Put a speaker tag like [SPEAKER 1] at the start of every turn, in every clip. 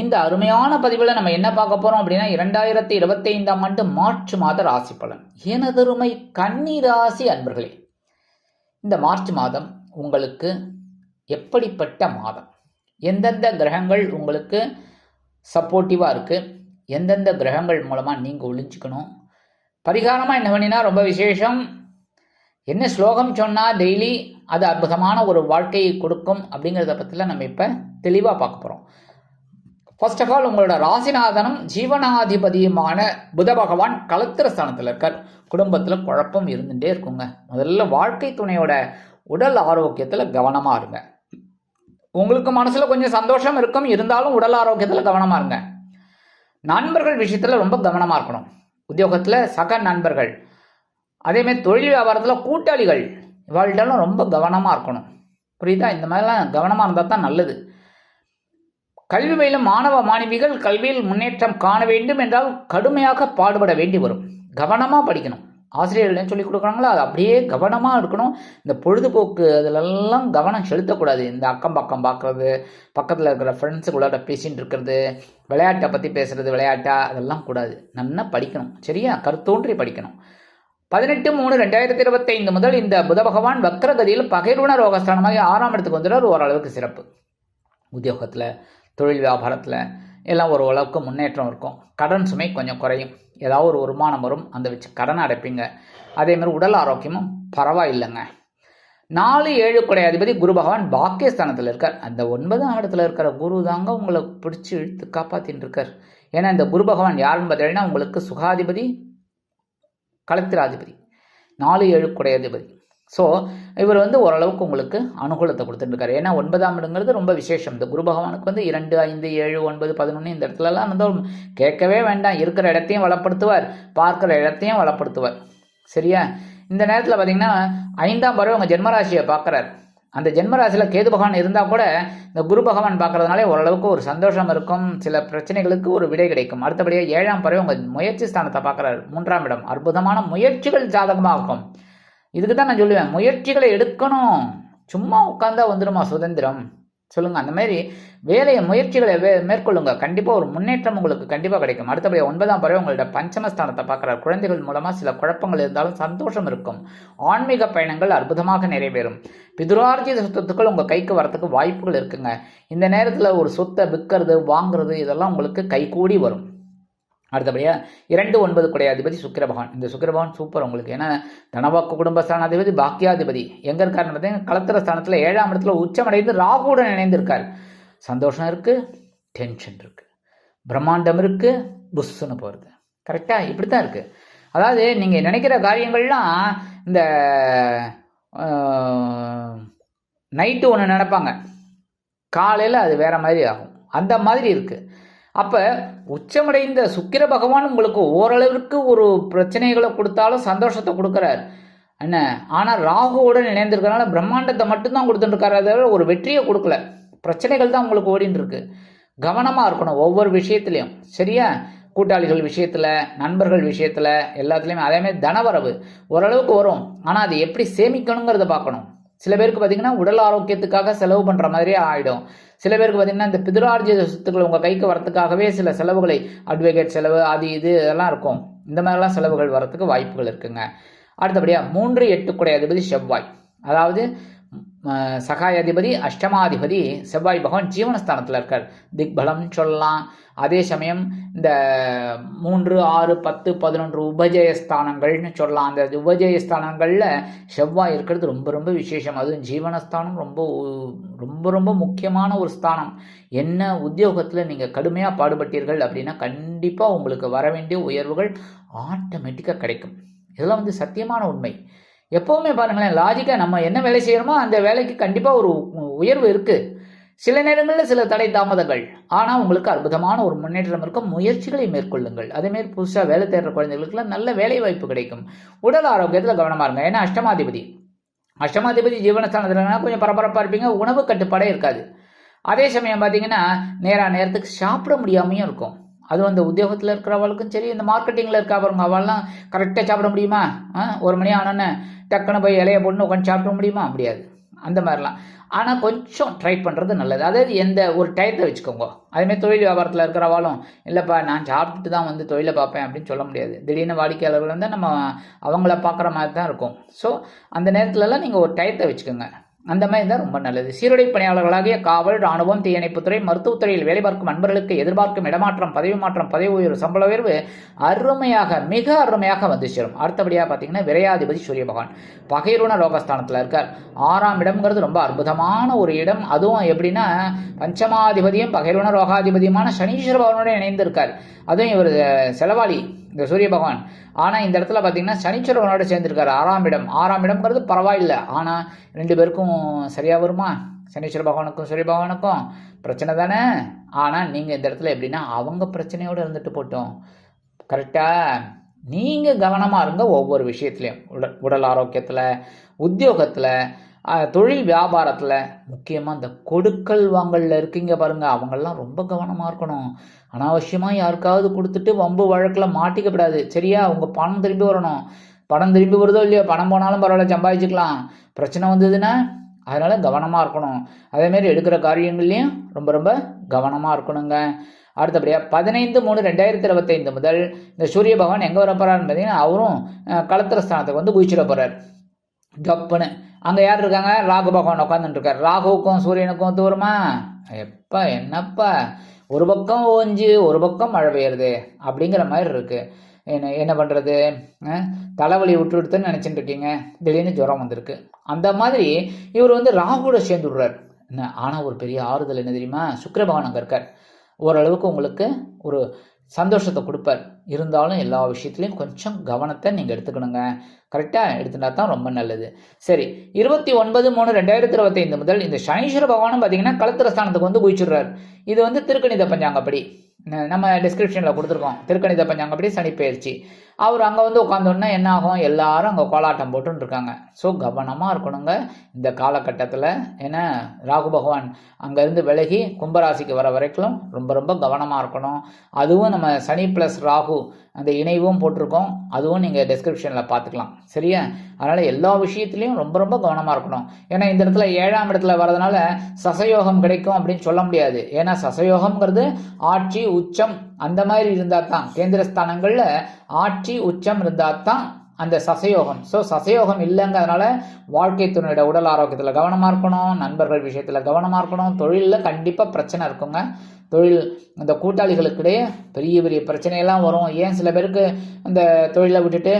[SPEAKER 1] இந்த அருமையான பதிவில் நம்ம என்ன பார்க்க போறோம் அப்படின்னா இரண்டாயிரத்தி இருபத்தி ஐந்தாம் ஆண்டு மார்ச் மாத ராசி பலன். எனதருமை கன்னி ராசி அன்பர்களே இந்த மார்ச் மாதம் உங்களுக்கு எப்படிப்பட்ட மாதம்? எந்தெந்த கிரகங்கள் உங்களுக்கு சப்போர்ட்டிவாக இருக்குது எந்தெந்த கிரகங்கள் மூலமாக நீங்கள் ஒழிஞ்சுக்கணும் பரிகாரமாக என்ன பண்ணினா ரொம்ப விசேஷம். என்ன ஸ்லோகம் சொன்னால் டெய்லி அது அற்புதமான ஒரு வாழ்க்கையை கொடுக்கும் அப்படிங்கிறத பற்றிலாம் நம்ம இப்போ தெளிவாக பார்க்க போகிறோம் ஃபர்ஸ்ட் ஆஃப் ஆல் உங்களோட ராசிநாதனும் ஜீவனாதிபதியுமான புத பகவான் கலத்திர ஸ்தானத்தில் இருக்கார். குடும்பத்தில் குழப்பம் இருந்துகிட்டே இருக்குங்க. முதல்ல வாழ்க்கை துணையோட உடல் ஆரோக்கியத்தில் கவனமாக இருங்க. உங்களுக்கு மனசில் கொஞ்சம் சந்தோஷம் இருக்கும். இருந்தாலும் உடல் ஆரோக்கியத்தில் கவனமாக இருங்க. நண்பர்கள் விஷயத்தில் ரொம்ப கவனமாக இருக்கணும். உத்தியோகத்தில் சக நண்பர்கள் அதேமாதிரி தொழில் வியாபாரத்தில் கூட்டாளிகள் இவாள்கிட்டலாம் ரொம்ப கவனமாக இருக்கணும். புரியுதா? இந்த மாதிரிலாம் கவனமாக இருந்தால் தான் நல்லது. கல்வி பயிலும் மாணவ மாணவிகள் கல்வியில் முன்னேற்றம் காண வேண்டும் என்றால் கடுமையாக பாடுபட வேண்டி வரும். கவனமாக படிக்கணும். ஆசிரியர்கள் என்ன சொல்லி கொடுக்குறாங்களோ? அது அப்படியே கவனமாக இருக்கணும். இந்த பொழுதுபோக்கு அதிலெல்லாம் கவனம் செலுத்தக்கூடாது. இந்த அக்கம் பக்கம் பார்க்குறது பக்கத்தில் இருக்கிற ஃப்ரெண்ட்ஸுக்குள்ளார பேசின்னு இருக்கிறது விளையாட்டை பற்றி பேசுகிறது விளையாட்டா? அதெல்லாம் கூடாது. நல்லா படிக்கணும். சரியா? கருத்தோன்றி படிக்கணும். பதினெட்டு மூணு ரெண்டாயிரத்தி இருபத்தைந்து முதல் இந்த புத பகவான் வக்ரகதியில் பகைருண ரோகஸ்தானமாக ஆறாம் இடத்துக்கு வந்துடுறார். ஓரளவுக்கு சிறப்பு. உத்தியோகத்தில் தொழில் வியாபாரத்தில் எல்லாம் ஒரு அளவுக்கு முன்னேற்றம் இருக்கும். கடன் சுமை கொஞ்சம் குறையும். ஏதாவது ஒரு வருமானம் வரும். அந்த வச்சு கடனை அடைப்பீங்க. அதேமாதிரி உடல் ஆரோக்கியமும் பரவாயில்லைங்க. நாலு ஏழு குடை அதிபதி குரு பகவான் பாக்கியஸ்தானத்தில் இருக்கார். அந்த ஒன்பதாம் இடத்துல இருக்கிற குரு தாங்க உங்களை பிடிச்சி இழுத்து காப்பாற்றின்னு இருக்கார். ஏன்னா இந்த குரு பகவான் யாருன்னு பார்த்தீங்கன்னா உங்களுக்கு சுகாதிபதி கலத்திராதிபதி. நாலு ஏழு குடையாதிபதி ஸோ இவர் வந்து ஓரளவுக்கு உங்களுக்கு அனுகூலத்தை கொடுத்துட்டுருக்காரு. ஏன்னா ஒன்பதாம் இடங்கிறது ரொம்ப விசேஷம். இந்த குரு பகவானுக்கு வந்து இரண்டு ஐந்து ஏழு ஒன்பது பதினொன்று இந்த இடத்துலலாம் வந்து கேட்கவே வேண்டாம். இருக்கிற இடத்தையும் வளப்படுத்துவார். பார்க்குற இடத்தையும் வளப்படுத்துவார். சரியா? இந்த நேரத்தில் பார்த்தீங்கன்னா ஐந்தாம் பறவை உங்கள் ஜென்மராசியை பார்க்குறாரு. அந்த ஜென்மராசியில் கேது பகவான் இருந்தால் கூட இந்த குரு பகவான் பார்க்கறதுனாலே ஓரளவுக்கு ஒரு சந்தோஷம் இருக்கும். சில பிரச்சனைகளுக்கு ஒரு விடை கிடைக்கும். அடுத்தபடியாக ஏழாம் பறவை உங்கள் முயற்சி ஸ்தானத்தை பார்க்குறாரு. மூன்றாம் இடம். அற்புதமான முயற்சிகள் ஜாதகமாக இருக்கும். இதுக்கு தான் நான் சொல்லுவேன் முயற்சிகளை எடுக்கணும். சும்மா உட்காந்தா வந்துடுமா சுதந்திரம்? சொல்லுங்கள் அந்த மாதிரி வேலையை முயற்சிகளை வே மேற்கொள்ளுங்க. கண்டிப்பாக ஒரு முன்னேற்றம் உங்களுக்கு கண்டிப்பாக கிடைக்கும். அடுத்தபடியாக ஒன்பதாம் பறவை உங்களோட பஞ்சமஸ்தானத்தை பார்க்குறார். குழந்தைகள் மூலமாக சில குழப்பங்கள் இருந்தாலும் சந்தோஷம் இருக்கும். ஆன்மீக பயணங்கள் அற்புதமாக நிறைவேறும். பிதுரார்ஜித சொத்துக்கள் உங்கள் கைக்கு வரத்துக்கு வாய்ப்புகள் இருக்குங்க. இந்த நேரத்தில் ஒரு சொத்தை விற்கிறது வாங்குறது இதெல்லாம் உங்களுக்கு கைகூடி வரும். அடுத்தபடியாக இரண்டு ஒன்பது குடைய அதிபதி சுக்கிரபகவான் இந்த சுக்கிரபகவான் சூப்பர் உங்களுக்கு. ஏன்னா தனவாக்கு குடும்பஸ்தானாதிபதி பாக்கியாதிபதி. எங்கே இருக்காருன்னு பார்த்தீங்கன்னா கலத்திர ஸ்தானத்தில் ஏழாம் இடத்துல உச்சமடைந்து ராகுடன் இணைந்திருக்கார். சந்தோஷம் இருக்குது டென்ஷன் இருக்குது பிரம்மாண்டம் இருக்குது புஷ்ஷுன்னு போகிறது கரெக்டாக இப்படி தான் இருக்குது அதாவது நீங்கள் நினைக்கிற காரியங்கள்லாம் இந்த நைட்டு ஒன்று நினைப்பாங்க. காலையில் அது வேற மாதிரி ஆகும். அந்த மாதிரி இருக்குது அப்போ உச்சமடைந்த சுக்கிர பகவான் உங்களுக்கு ஓரளவிற்கு ஒரு பிரச்சனைகளை கொடுத்தாலும் சந்தோஷத்தை கொடுக்குறார். என்ன? ஆனால் ராகுவோட இணைந்திருக்கிறனால பிரம்மாண்டத்தை மட்டும்தான் கொடுத்துட்டுருக்காரு தவிர ஒரு வெற்றியை கொடுக்கல. பிரச்சனைகள் தான் உங்களுக்கு ஓடின்னு இருக்கு. கவனமாக இருக்கணும் ஒவ்வொரு விஷயத்துலையும். சரியா? கூட்டாளிகள் விஷயத்தில் நண்பர்கள் விஷயத்தில் எல்லாத்துலேயுமே. அதேமாதிரி தனவரவு. ஓரளவுக்கு வரும். ஆனால் அது எப்படி சேமிக்கணுங்கிறத பார்க்கணும். சில பேருக்கு பார்த்தீங்கன்னா உடல் ஆரோக்கியத்துக்காக செலவு பண்ணுற மாதிரியே ஆகிடும் சில பேருக்கு பார்த்தீங்கன்னா இந்த பிதுரார்ஜித சொத்துக்கள் உங்கள் கைக்கு வரத்துக்காகவே சில செலவுகளை அட்வொகேட் செலவு அது இது இதெல்லாம் இருக்கும். இந்த மாதிரிலாம் செலவுகள் வரத்துக்கு வாய்ப்புகள் இருக்குங்க. அடுத்தபடியாக மூன்று எட்டு குடை அதிபதி செவ்வாய். அதாவது சகாயாதிபதி அஷ்டமாதிபதி செவ்வாய் பகவான் ஜீவனஸ்தானத்தில் இருக்கார். திக்பலம் சொல்லலாம். அதே சமயம் இந்த மூன்று ஆறு பத்து பதினொன்று உபஜயஸ்தானங்கள்னு சொல்லலாம். அந்த உபஜயஸ்தானங்களில் செவ்வாய் இருக்கிறது ரொம்ப ரொம்ப விசேஷம். அதுவும் ஜீவனஸ்தானம் ரொம்ப ரொம்ப ரொம்ப முக்கியமான ஒரு ஸ்தானம். என்ன உத்தியோகத்தில் நீங்கள் கடுமையாக பாடுபட்டீர்கள் அப்படின்னா கண்டிப்பாக உங்களுக்கு வர வேண்டிய உயர்வுகள் ஆட்டோமேட்டிக்காக கிடைக்கும். இதெல்லாம் வந்து சத்தியமான உண்மை. எப்போவுமே பாருங்களேன் லாஜிக்காக நம்ம என்ன வேலை செய்கிறோமோ அந்த வேலைக்கு கண்டிப்பாக ஒரு உயர்வு இருக்குது சில நேரங்களில் சில தடை தாமதங்கள். ஆனால் உங்களுக்கு அற்புதமான ஒரு முன்னேற்றம் இருக்கும். முயற்சிகளை மேற்கொள்ளுங்கள். அதேமாரி புதுசாக வேலை தேடுற குழந்தைகளுக்குலாம் நல்ல வேலை வாய்ப்பு கிடைக்கும். உடல் ஆரோக்கியத்தில் கவனமாக இருங்க. ஏன்னா அஷ்டமாதிபதி. அஷ்டமாதிபதி ஜீவனஸ்தானத்தில் கொஞ்சம் பரபரப்பாக இருப்பீங்க. உணவு கட்டுப்பாடே இருக்காது. அதே சமயம் பார்த்தீங்கன்னா நேராக நேரத்துக்கு சாப்பிட முடியாமையும் இருக்கும். அதுவும் அந்த உத்தியோகத்தில் இருக்கிறவளுக்கும் சரி இந்த மார்க்கெட்டிங்கில் இருக்கா பாருங்க அவள்லாம் கரெக்டாக சாப்பிட முடியுமா? ஆ, ஒரு மணி ஆனோன்னே டக்குன்னு போய் இலைய போட்டு உட்காந்து சாப்பிட முடியுமா? முடியாது. அந்த மாதிரிலாம். ஆனால் கொஞ்சம் ட்ரை பண்ணுறது நல்லது. அதாவது எந்த ஒரு டயத்தை வச்சுக்கோங்க. அதுமாதிரி தொழில் வியாபாரத்தில் இருக்கிறவாலும் இல்லைப்பா நான் சாப்பிட்டுட்டு தான் வந்து தொழிலை பார்ப்பேன் அப்படின்னு சொல்ல முடியாது. திடீர்னு வாடிக்கையாளர்கள் வந்து நம்ம அவங்கள பார்க்குற மாதிரி தான் இருக்கும். ஸோ அந்த நேரத்துலலாம் நீங்கள் ஒரு டயத்தை வச்சுக்கோங்க. அந்த மாதிரி தான் ரொம்ப நல்லது. சீருடை பணியாளர்களாகிய காவல் ராணுவம் தீயணைப்புத்துறை மருத்துவத்துறையில் வேலை பார்க்கும் அன்பர்களுக்கு எதிர்பார்க்கும் இடமாற்றம் பதவி மாற்றம் பதவி உயர்வு சம்பள உயர்வு அருமையாக மிக அருமையாக வந்து சேரும். அடுத்தபடியாக பார்த்தீங்கன்னா விரையாதிபதி சூரிய பகவான். பகைருண லோகஸ்தானத்தில் இருக்கார். ஆறாம் இடம்ங்கிறது ரொம்ப அற்புதமான ஒரு இடம். அதுவும் எப்படின்னா பஞ்சமாதிபதியும் பகைருண ரோகாதிபதியுமான சனீஸ்வர பகவானோட இணைந்திருக்கார். அதுவும் இவர் செலவாளி. இந்த சூரிய பகவான். ஆனால் இந்த இடத்துல பார்த்தீங்கன்னா சனிச்சரவனோட சேர்ந்துருக்காரு ஆறாம் இடம். ஆறாம் இடம்ங்கிறது பரவாயில்லை. ஆனால் ரெண்டு பேருக்கும் சரியாக வருமா? சனீஸ்வர பகவானுக்கும் சூரிய பகவானுக்கும். பிரச்சனை தானே? ஆனால் நீங்கள் இந்த இடத்துல எப்படின்னா அவங்க பிரச்சனையோடு இருந்துட்டு போட்டோம். கரெக்டாக நீங்கள் கவனமாக இருங்க ஒவ்வொரு விஷயத்துலையும். உடல் உடல் ஆரோக்கியத்தில் உத்தியோகத்தில் தொழில் வியாபாரத்தில் முக்கியமாக இந்த கொடுக்கல் வாங்கலில் இருக்கீங்க பாருங்கள் அவங்கெல்லாம் ரொம்ப கவனமாக இருக்கணும். அனாவசியமாக யாருக்காவது கொடுத்துட்டு வம்பு வழக்கில் மாட்டிக்கப்படாது. சரியா? அவங்க பணம் திரும்பி வரணும். பணம் திரும்பி வருதோ இல்லையோ? பணம் போனாலும் பரவாயில்ல சம்பாதிச்சுக்கலாம். பிரச்சனை வந்ததுன்னா அதனால் கவனமாக இருக்கணும். அதேமாரி எடுக்கிற காரியங்கள்லையும் ரொம்ப ரொம்ப கவனமாக இருக்கணுங்க. அடுத்தபடியாக பதினைந்து மூணு ரெண்டாயிரத்தி இருபத்தைந்து முதல் இந்த சூரிய பகவான் எங்கே வரப்போறாருன்னு பார்த்தீங்கன்னா அவரும் அஹ், களத்திர ஸ்தானத்துக்கு வந்து குதிச்சிட போகிறார் கப்புன்னு அங்கே யார் இருக்காங்க? ராகு பகவான் உட்காந்துட்டு இருக்கார். ராகுவுக்கும் சூரியனுக்கும் தூரமா எப்பா என்னப்பா? ஒரு பக்கம் ஓஞ்சு ஒரு பக்கம் மழை பெய்யுறது அப்படிங்கிற மாதிரி இருக்கு. என்ன என்ன பண்ணுறது தலைவலி விட்டு விட்டுன்னு நினச்சிட்டு இருக்கீங்க. திடீர்னு ஜுரம் வந்திருக்கு. அந்த மாதிரி இவர் வந்து ராகுவோட சேர்ந்து விடுறார் என்ன ஆனால் ஒரு பெரிய ஆறுதல் என்ன தெரியுமா? சுக்கிர பகவான் அங்கே இருக்கார். ஓரளவுக்கு உங்களுக்கு ஒரு சந்தோஷத்தை கொடுப்பார். இருந்தாலும் எல்லா விஷயத்துலையும் கொஞ்சம் கவனத்தை நீங்கள் எடுத்துக்கணுங்க. கரெக்டாக எடுத்துட்டா தான் ரொம்ப நல்லது. சரி இருபத்தி ஒன்பது மூணு ரெண்டாயிரத்தி இருபத்தைந்து முதல் இந்த சனீஸ்வர பகவானும் பார்த்தீங்கன்னா கலத்திரஸ்தானத்துக்கு வந்து குதிச்சுடுறார் இது வந்து திருக்கணித பஞ்சாங்கப்படி. நம்ம டிஸ்கிரிப்ஷனில் கொடுத்துருக்கோம். திருக்கணித பஞ்சாங்கப்படி சனி பயிற்சி அவர் அங்கே வந்து உட்காந்தோடனே என்ன ஆகும்? எல்லாரும் அங்கே கோலாட்டம் போட்டுருக்காங்க ஸோ கவனமாக இருக்கணுங்க. இந்த காலகட்டத்தில் ஏன்னா ராகு பகவான் அங்கேருந்து விலகி கும்பராசிக்கு வர வரைக்கும் ரொம்ப ரொம்ப கவனமாக இருக்கணும். அதுவும் நம்ம சனி ப்ளஸ் ராகு அந்த இணைவும் போட்டிருக்கோம். அதுவும் நீங்கள் டெஸ்கிரிப்ஷனில் பார்த்துக்கலாம். சரியா? அதனால் எல்லா விஷயத்துலையும் ரொம்ப ரொம்ப கவனமாக இருக்கணும். ஏன்னா இந்த இடத்துல ஏழாம் இடத்துல வரதுனால சசயோகம் கிடைக்கும் அப்படின்னு சொல்ல முடியாது. ஏன்னா சசயோகம்ங்கிறது ஆட்சி உச்சம் அந்த மாதிரி இருந்தால் தான் கேந்திரஸ்தானங்களில் ஆட்சி உச்சம் இருந்தால் தான் அந்த சசயோகம். ஸோ சசயோகம் இல்லைங்கிறதுனால வாழ்க்கை துணையோட உடல் ஆரோக்கியத்தில் கவனமாக இருக்கணும் நண்பர்கள் விஷயத்தில் கவனமாக இருக்கணும். தொழிலில் கண்டிப்பாக பிரச்சனை இருக்குங்க. தொழில் இந்த கூட்டாளிகளுக்கிடையே பெரிய பெரிய பிரச்சனையெல்லாம் வரும். ஏன் சில பேருக்கு இந்த தொழிலை விட்டுட்டு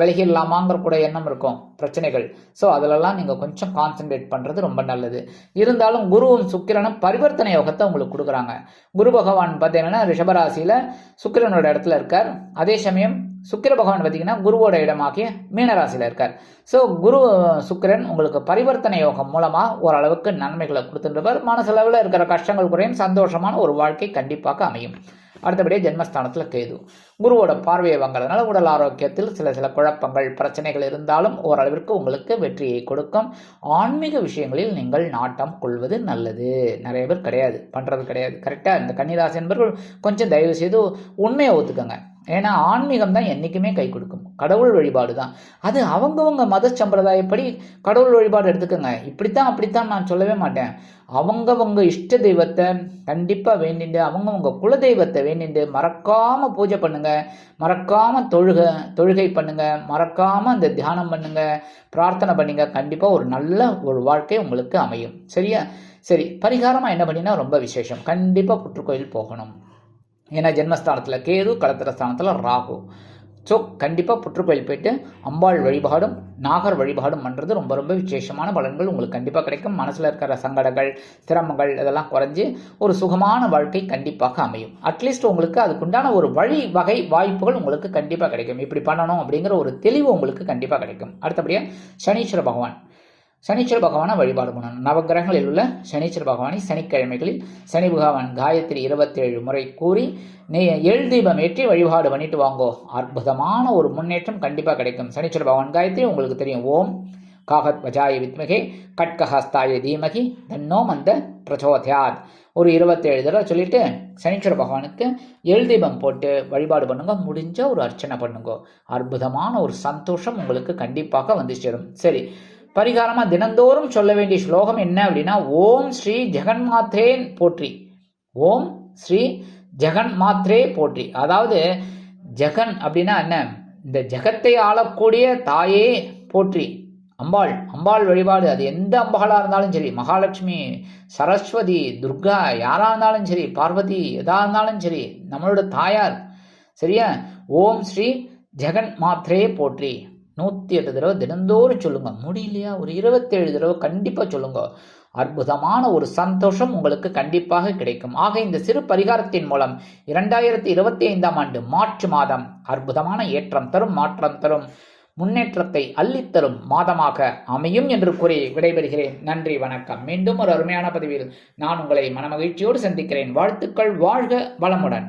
[SPEAKER 1] விலகிடலாமாங்கிற கூட எண்ணம் இருக்கும் பிரச்சனைகள். ஸோ அதிலெல்லாம் நீங்கள் கொஞ்சம் கான்சென்ட்ரேட் பண்ணுறது ரொம்ப நல்லது. இருந்தாலும் குருவும் சுக்கிரனும் பரிவர்த்தனை யோகத்தை உங்களுக்கு கொடுக்குறாங்க. குரு பகவான் பார்த்தீங்கன்னா ரிஷபராசியில் சுக்கிரனோட இடத்துல இருக்கார். அதே சமயம் சுக்கிர பகவான் பார்த்தீங்கன்னா குருவோட இடமாகிய மீனராசியில் இருக்கார். ஸோ குரு சுக்கிரன் உங்களுக்கு பரிவர்த்தனை யோகம் மூலமாக ஓரளவுக்கு நன்மைகளை கொடுத்துருப்பார் மனசளவில் இருக்கிற கஷ்டங்கள் குறையும் சந்தோஷமான ஒரு வாழ்க்கை கண்டிப்பாக அமையும். அடுத்தபடியாக ஜென்மஸ்தானத்தில் கேது. குருவோட பார்வையை வாங்குறதுனால உடல் ஆரோக்கியத்தில் சில சில குழப்பங்கள் பிரச்சனைகள் இருந்தாலும் ஓரளவிற்கு உங்களுக்கு வெற்றியை கொடுக்கும். ஆன்மீக விஷயங்களில் நீங்கள் நாட்டம் கொள்வது நல்லது. நிறைய பேர் கிடையாது பண்ணுறது கிடையாது. கரெக்டாக இந்த கன்னிராசி என்பவர்கள் கொஞ்சம் தயவு செய்து உண்மையை ஒத்துக்கங்க. ஏன்னா ஆன்மீகம் தான் என்றைக்குமே கை கொடுக்கும். கடவுள் வழிபாடு தான். அது அவங்கவுங்க மத சம்பிரதாயப்படி கடவுள் வழிபாடு எடுத்துக்கோங்க. இப்படித்தான் அப்படித்தான் நான் சொல்லவே மாட்டேன். அவங்கவங்க இஷ்ட தெய்வத்தை கண்டிப்பாக வேண்டிண்டு அவங்கவங்க குல தெய்வத்தை வேண்டிண்டு மறக்காமல் பூஜை பண்ணுங்க. மறக்காமல் தொழுக தொழுகை பண்ணுங்க. மறக்காமல் அந்த தியானம் பண்ணுங்க. பிரார்த்தனை பண்ணுங்க. கண்டிப்பாக ஒரு நல்ல ஒரு வாழ்க்கை உங்களுக்கு அமையும். சரியா? சரி பரிகாரமாக என்ன பண்ணினா ரொம்ப விசேஷம். கண்டிப்பாக புற்றுக்கோயில் போகணும். ஏன்னா ஜென்மஸ்தானத்தில் கேது கலத்திர ஸ்தானத்தில் ராகு. ஸோ கண்டிப்பாக புற்றுக்கோயில் போயிட்டு அம்பாள் வழிபாடும் நாகர் வழிபாடும் பண்ணுறது ரொம்ப ரொம்ப விசேஷமான பலன்கள் உங்களுக்கு கண்டிப்பாக கிடைக்கும். மனசில் இருக்கிற சங்கடங்கள் சிரமங்கள் இதெல்லாம் குறைஞ்சி ஒரு சுகமான வாழ்க்கை கண்டிப்பாக அமையும். அட்லீஸ்ட் உங்களுக்கு அதுக்குண்டான ஒரு வழி வகை வாய்ப்புகள் உங்களுக்கு கண்டிப்பாக கிடைக்கும். இப்படி பண்ணணும் அப்படிங்கிற ஒரு தெளிவு உங்களுக்கு கண்டிப்பாக கிடைக்கும். அடுத்தபடியாக சனீஸ்வர பகவான். சனீஸ்வர பகவானை வழிபாடு பண்ணணும். நவகிரகங்களில் உள்ள சனீஸ்வர பகவானை சனிக்கிழமைகளில் சனி பகவான் காயத்ரி இருபத்தேழு முறை கூறி நீ எள் தீபம் ஏற்றி வழிபாடு பண்ணிட்டு வாங்கோ. அற்புதமான ஒரு முன்னேற்றம் கண்டிப்பாக கிடைக்கும். சனீஸ்வர பகவான் காயத்ரி உங்களுக்கு தெரியும். ஓம் காகத் வஜாய வித்மகே கட்கஹஸ்தாய தீமகி தன்னோ மந்த பிரச்சோதயாத் ஒரு இருபத்தேழு தடவை சொல்லிட்டு சனீஸ்வர பகவானுக்கு எள் தீபம் போட்டு வழிபாடு பண்ணுங்க. முடிஞ்ச ஒரு அர்ச்சனை பண்ணுங்க. அற்புதமான ஒரு சந்தோஷம் உங்களுக்கு கண்டிப்பாக வந்து சேரும். சரி பரிகாரமாக தினந்தோறும் சொல்ல வேண்டிய ஸ்லோகம் என்ன அப்படின்னா ஓம் ஸ்ரீ ஜெகன்மாத்ரேன் போற்றி. ஓம் ஸ்ரீ ஜெகன் மாத்ரே போற்றி. அதாவது ஜெகன் அப்படின்னா என்ன? இந்த ஜெகத்தை ஆளக்கூடிய தாயே போற்றி. அம்பாள் அம்பாள் வழிபாடு. அது எந்த அம்பாளாக இருந்தாலும் சரி மகாலட்சுமி சரஸ்வதி துர்கா யாராக இருந்தாலும் சரி பார்வதி எதாக இருந்தாலும் சரி நம்மளோட தாயார். சரியா? ஓம் ஸ்ரீ ஜெகன் மாத்ரே போற்றி. நூற்றி எட்டு தடவை தினந்தோறும் சொல்லுங்க. முடியலையா? ஒரு இருபத்தேழு தடவை கண்டிப்பாக சொல்லுங்க. அற்புதமான ஒரு சந்தோஷம் உங்களுக்கு கண்டிப்பாக கிடைக்கும். ஆக இந்த சிறு பரிகாரத்தின் மூலம் இரண்டாயிரத்தி இருபத்தி ஐந்தாம் ஆண்டு மார்ச் மாதம் அற்புதமான ஏற்றம் தரும் மாற்றம் தரும் முன்னேற்றத்தை அள்ளித்தரும் மாதமாக அமையும் என்று கூறி விடைபெறுகிறேன். நன்றி வணக்கம். மீண்டும் ஒரு அருமையான பதிவில் நான் உங்களை மனமகிழ்ச்சியோடு சந்திக்கிறேன். வாழ்த்துக்கள் வாழ்க வளமுடன்.